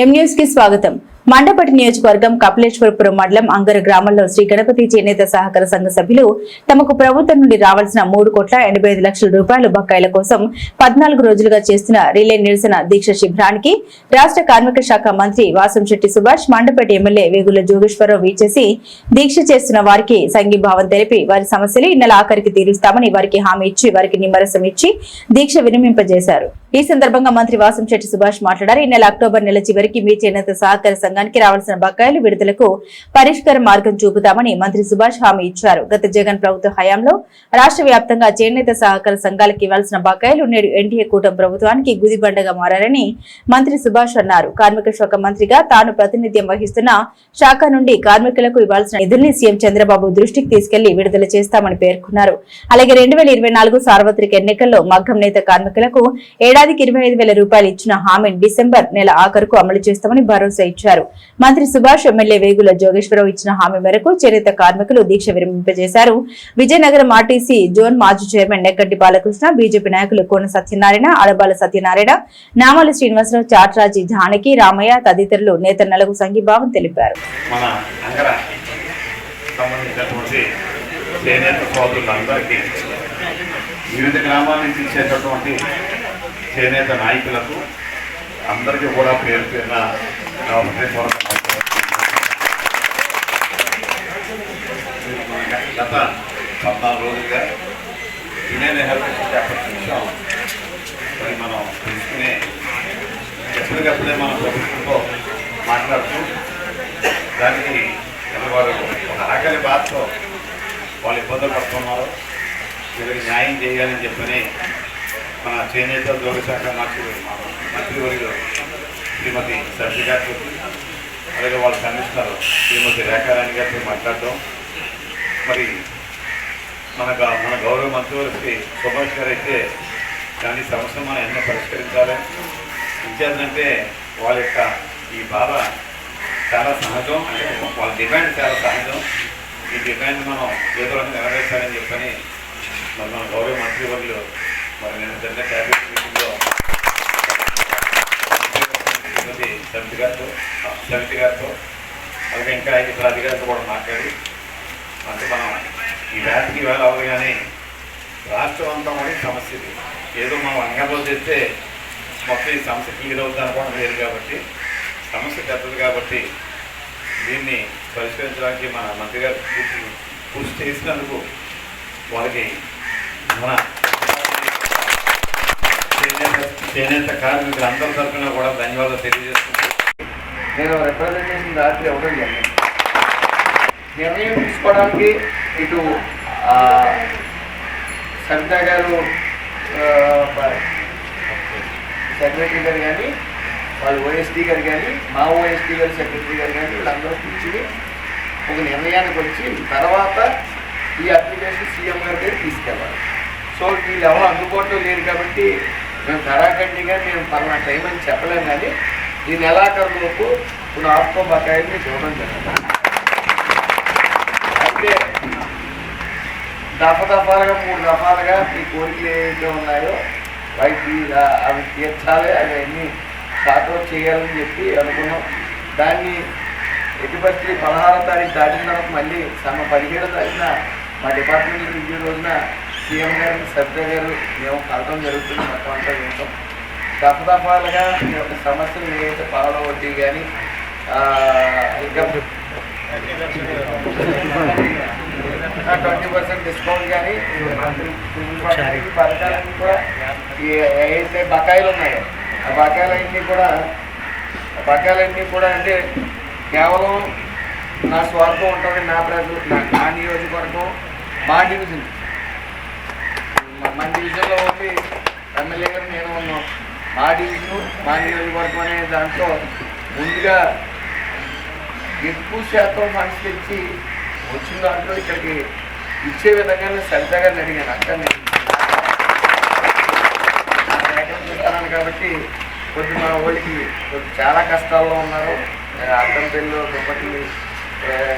ఎంన్యూస్కి స్వాగతం. మండపటి నియోజకవర్గం కపిలేశ్వరపురం మండలం అంగర గ్రామంలో శ్రీ గణపతి చేనేత సహకార సంఘ సభ్యులు తమకు ప్రభుత్వం నుండి రావాల్సిన మూడు కోట్ల ఎనభై ఐదు లక్షల రూపాయల బకాయిల కోసం పద్నాలుగు రోజులుగా చేస్తున్న రిలే నిరసన దీక్ష శిబిరానికి రాష్ట్ర కార్మిక శాఖ మంత్రి వాసంశెట్టి సుభాష్ మండపేట ఎమ్మెల్యే వేగుల జోగేశ్వరరావు వీచేసి దీక్ష చేస్తున్న వారికి సంఘీభావం తెలిపి వారి సమస్యలు ఈ నెల ఆఖరికి తీరుస్తామని వారికి హామీ ఇచ్చి వారికి నిమ్మరసం ఇచ్చి దీక్ష విరమింపజేశారు. ఈ సందర్భంగా మంత్రి వాసంశెట్టి సుభాష్ మాట్లాడారు. ఈ నెల అక్టోబర్ నెల చివరికి మీ చేనేత సహకార రంగానికి రావాల్సిన బకాయిలు విడుదలకు పరిష్కార మార్గం చూపుతామని మంత్రి సుభాష్ హామీ ఇచ్చారు. గత జగన్ ప్రభుత్వ హయాంలో రాష్ట్ర వ్యాప్తంగా చేనేత సహకార సంఘాలకు ఇవ్వాల్సిన బకాయిలు నేడు ఎన్డీఏ కూటమి ప్రభుత్వానికి గుదిబండగా మారారని మంత్రి సుభాష్ అన్నారు. కార్మిక శాఖ మంత్రిగా తాను ప్రాతినిధ్యం వహిస్తున్న శాఖ నుండి కార్మికులకు ఇవ్వాల్సిన నిధుల్ని సీఎం చంద్రబాబు దృష్టికి తీసుకెళ్ళి విడుదల చేస్తామని పేర్కొన్నారు. అలాగే రెండు వేల ఇరవై నాలుగు సార్వత్రిక ఎన్నికల్లో మగ్గం నేత కార్మికులకు ఏడాదికి ఇరవై ఐదు వేల రూపాయలు ఇచ్చిన హామీని డిసెంబర్ నెల ఆఖరుకు అమలు చేస్తామని భరోసా ఇచ్చారు. మంత్రి సుభాష్ ఎమ్మెల్యే వేగుల జోగేశ్వరరావు ఇచ్చిన హామీ మేరకు చేనేత కార్మికులు దీక్ష విరమింపజేశారు. విజయనగరం ఆర్టీసీ జోన్ మాజీ చైర్మన్ నెగ్గంటి బాలకృష్ణ బీజేపీ నాయకులు కోన సత్యనారాయణ అడబాల సత్యనారాయణ నామాల శ్రీనివాసరావు చాట్రాజీ జానకి రామయ్య తదితరులు నేతన్నలకు సంఘీభావం తెలిపారు. వివిధ గ్రామాల నుంచి ఇచ్చేటటువంటి చేనేత నాయకులకు అందరికీ కూడా పేరు పేరున నా హృదయపూర్వక గత పద్నాలుగు రోజులుగా హెల్త్ చెప్పిన విషయం మరి మనం తెలుసుకునే ఎప్పటికప్పుడే మన ప్రభుత్వంతో మాట్లాడుతూ దానికి వారు ఒక ఆఖరి బాధతో వాళ్ళు ఇబ్బందులు పడుతున్నారు వీళ్ళకి న్యాయం చేయాలని చెప్పని మన చేనేత ఉద్యోగ శాఖ మంత్రి మంత్రివర్యులు శ్రీమతి సర్జి గారితో అలాగే వాళ్ళు కమిషనర్ శ్రీమతి రేఖారాణి గారితో మాట్లాడడం. మరి మన గ- మన గౌరవ మంత్రివర్గకి సుభాష్ గారు అయితే దాని సమస్య మనం ఎన్నో పరిష్కరించాలి. ఇంకేంటంటే వాళ్ళ యొక్క ఈ బాధ చాలా సహజం అంటే వాళ్ళ డిమాండ్ చాలా సహజం. ఈ డిమాండ్ మనం ఏదో నెరవేర్చాలని చెప్పని మరి మన గౌరవ మంత్రివర్యులు మరి నేను జరిగిన క్యాబినెట్ మీటింగ్లో శ్రీమతి సమితి గారితో ఆ, గారితో అలాగే ఇంకా ఇతర అధికారులతో కూడా మాట్లాడి అంటే మనం ఈ వ్యాధికి వేళ అవ్వదు కానీ రాష్ట్రం అంతా కూడా సమస్య ఇది. ఏదో మనం అంగంలో చేస్తే మొత్తం ఈ సమస్య క్లియర్ అవుతుంది అనుకోవడం లేదు కాబట్టి సమస్య పెద్దది కాబట్టి దీన్ని పరిష్కరించడానికి మన మంత్రి గారు కృషి కృషి చేసినందుకు వాళ్ళకి మన చేనేత చేనేత కార్మికులు అందరి తరఫున కూడా ధన్యవాదాలు తెలియజేస్తున్నాం. నేను రిప్రజెంటేషన్ రాత్రి ఇవ్వడం జరిగింది నిర్ణయం తీసుకోవడానికి ఇటు ఆ, గారు సెక్రటరీ గారు కానీ వాళ్ళు ఓఎస్డీ గారు కానీ మా ఓఎస్డీ గారు సెక్రటరీ గారు కానీ వీళ్ళందరూ కూర్చుని ఒక నిర్ణయానికి వచ్చి తర్వాత ఈ అప్లికేషన్ సీఎం గారి దగ్గర తీసుకెళ్ళాలి. సో వీళ్ళు ఎవరు అందుబాటులో లేరు కాబట్టి మేము కరాఖండిగా మేము పలానా టైం అని చెప్పలేము కానీ ఈ నెలాఖరులోపు ఇప్పుడు ఆప్కో బకాయిలు అంటే ఇవ్వడం అయితే దఫ దఫాలుగా మూడు దఫాలుగా ఈ కోరికలు ఏవైతే ఉన్నాయో వాటికి అవి తీర్చాలి అవన్నీ సార్ట్అవుట్ చేయాలని చెప్పి అనుకున్నాం. దాన్ని ఎట్టి పరిస్థితి పదహారో తారీఖు దాటిన తర్వాత మళ్ళీ సమ పదిహేడో తారీఖున మా డిపార్ట్మెంట్ రివ్యూ రోజున సీఎం గారు సబ్జా గారు మేము కలటం జరుగుతుంది. మొత్తం అంతా వింటాం. దఫ సమస్యలు ఏదైతే పాల వడ్డీ కానీ ఇంకా ట్వంటీ పర్సెంట్ డిస్కౌంట్ కానీ పథకాలన్నీ కూడా ఏదైతే బకాయిలు ఉన్నాయో ఆ బకాయిలన్నీ కూడా ఆ బకాయిలన్నీ కూడా అంటే కేవలం నా స్వార్థం ఉంటుంది నా ప్రజలు నా నియోజకవర్గం మా డివిజన్. మా- మన డివిజన్లో ఒకటి ఎమ్మెల్యే గారు నేను ఉన్నాం. మా డివిజన్ మా నియోజకవర్గం అనే దాంట్లో ముందుగా ఎక్కువ శాతం ఫండ్స్ తెచ్చి వచ్చిన దాంట్లో ఇక్కడికి ఇచ్చే విధంగానే సరిత అడిగాను. అక్క నేను నా కాబట్టి కొద్ది మా వాళ్ళకి కొద్ది చాలా కష్టాల్లో ఉన్నారు. అర్థం పెళ్ళి దుప్పటి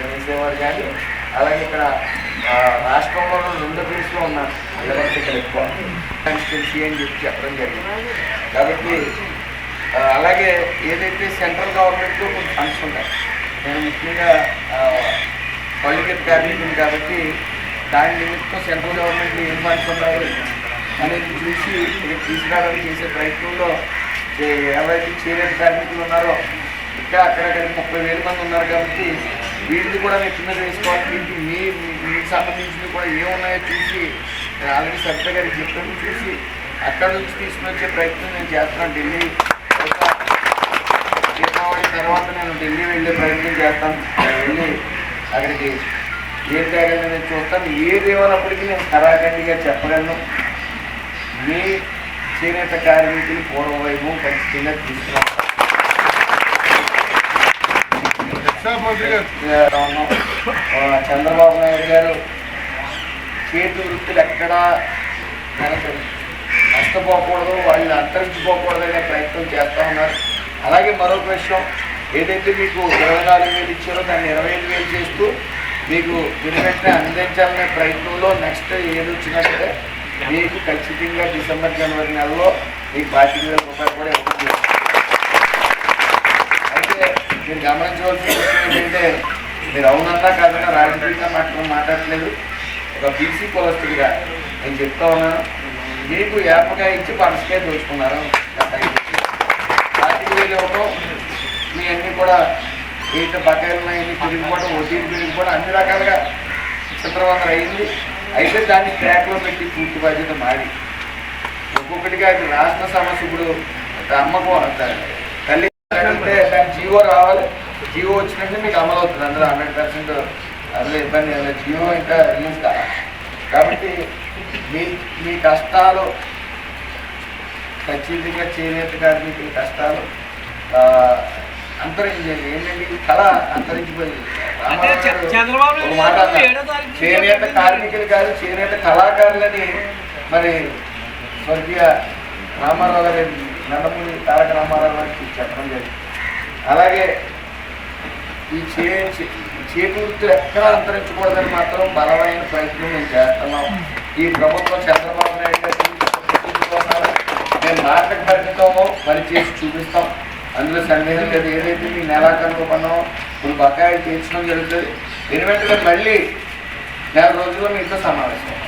వేసేవారు కానీ అలాగే ఇక్కడ రాష్ట్రంలో రెండు ప్లేస్లో ఉన్నారు. ఎవరికి ఎక్కువ. కాన్స్టిట్యున్సీ అని చెప్పి చెప్పడం జరిగింది. కాబట్టి అలాగే ఏదైతే సెంట్రల్ గవర్నమెంట్లో కొన్ని ఫండ్స్ ఉన్నాయి నేను ముఖ్యంగా పల్లికెట్ కార్మికులు కాబట్టి దాని నిమిత్తం సెంట్రల్ గవర్నమెంట్ ఏం ఫండ్స్ ఉన్నాయి అనేది చూసి ఇక్కడ తీసుకురావడానికి చేసే ప్రయత్నంలో ఎవరైతే చేనేత కార్మికులు ఉన్నారో ఇంకా అక్కడక్కడ ముప్పై వేల మంది ఉన్నారు కాబట్టి వీటిని కూడా మీ కింద వేసుకోవాలి. వీటికి మీ సంబంధించినవి కూడా ఏమున్నాయో చూసి ఆల్రెడీ సరిగ్గా గారికి చెప్పాను చూసి అక్కడ నుంచి తీసుకుని వచ్చే ప్రయత్నం నేను చేస్తున్నాను ఢిల్లీ దీపావళి తర్వాత నేను ఢిల్లీ వెళ్ళే ప్రయత్నం చేస్తాను. వెళ్ళి అక్కడికి ఏం తేగలను నేను చూస్తాను. ఏదేమన్నప్పటికీ నేను కరాఖండిగా చెప్పగలను. మీ చేనేత కార్మికులు పూర్వవైభవం ఖచ్చితంగా తీసుకున్నాను చంద్రబాబు నాయుడు గారు చేతి వృత్తులు ఎక్కడా నష్టపోకూడదు వాళ్ళని అంతరించిపోకూడదు అనే ప్రయత్నం చేస్తూ ఉన్నారు అలాగే మరొక విషయం ఏదైతే మీకు ఇరవై నాలుగు వేలు ఇచ్చారో దాన్ని ఇరవై ఐదు వేలు చేస్తూ మీకు వెంటనే అందించాలనే ప్రయత్నంలో నెక్స్ట్ ఏది వచ్చినా సరే మీకు ఖచ్చితంగా డిసెంబర్ జనవరి నెలలో మీకు పాతిక రూపాయలు కూడా ఇవ్వడం మీరు గమనించవలసిన విషయం ఏంటంటే మీరు అవునన్నా కాదన్నా రాజకీయంగా మాత్రం మాట్లాడలేదు ఒక బీసీ కులస్తుడిగా నేను చెప్తా ఉన్నాను. మీకు ఏపగా ఇచ్చి పనసకాయ దోచుకున్నారు. గత వేలు ఇవ్వటం మీ అన్నీ కూడా ఏంటో బకాయిలు ఉన్నాయని తిరిగిపోవడం వడ్డీలు తిరిగిపోవడం అన్ని రకాలుగా చిత్రవందర అయింది. అయితే దాన్ని ట్రాక్లో పెట్టి పూర్తి బాధ్యత మాది. ఒక్కొక్కటిగా ఇది రాష్ట్ర సమస్య ఇప్పుడు అమ్మకు తల్లి అంటే దాని జీవో రావాలి. జీవో వచ్చినట్టు మీకు అమలు అవుతుంది. అందులో హండ్రెడ్ పర్సెంట్ అందులో ఇబ్బంది లేదు. జీవో ఇంకా రిలీజ్ కావాలి. కాబట్టి మీ మీ కష్టాలు ఖచ్చితంగా చేనేత కార్మికుల కష్టాలు ఆ, అంతరించేది ఏంటంటే కళ అంతరించిపోయింది. చేనేత. కార్మికులు కాదు చేనేత కళాకారులని మరి స్వర్గీయ రామారావు గారి నందమూరి తారక రామారావు గారికి చెప్పడం జరిగింది. అలాగే ఈ చే చే- చేతి ఎక్కడా అంతరించకూడదని మాత్రం బలమైన ప్రయత్నం మేము చేస్తున్నాం. ఈ ప్రభుత్వం చంద్రబాబు నాయుడు గారు మేము మాటకు పరిమితమో పని చేసి చూపిస్తాం. అందులో సందేహం లేదు. ఏదైతే మీ నెలాఖరులో పన్నామో ఇప్పుడు బకాయిలు తీర్చడం జరుగుతుంది. ఎనిమిది మళ్ళీ నెల రోజుల్లో మీతో సమావేశం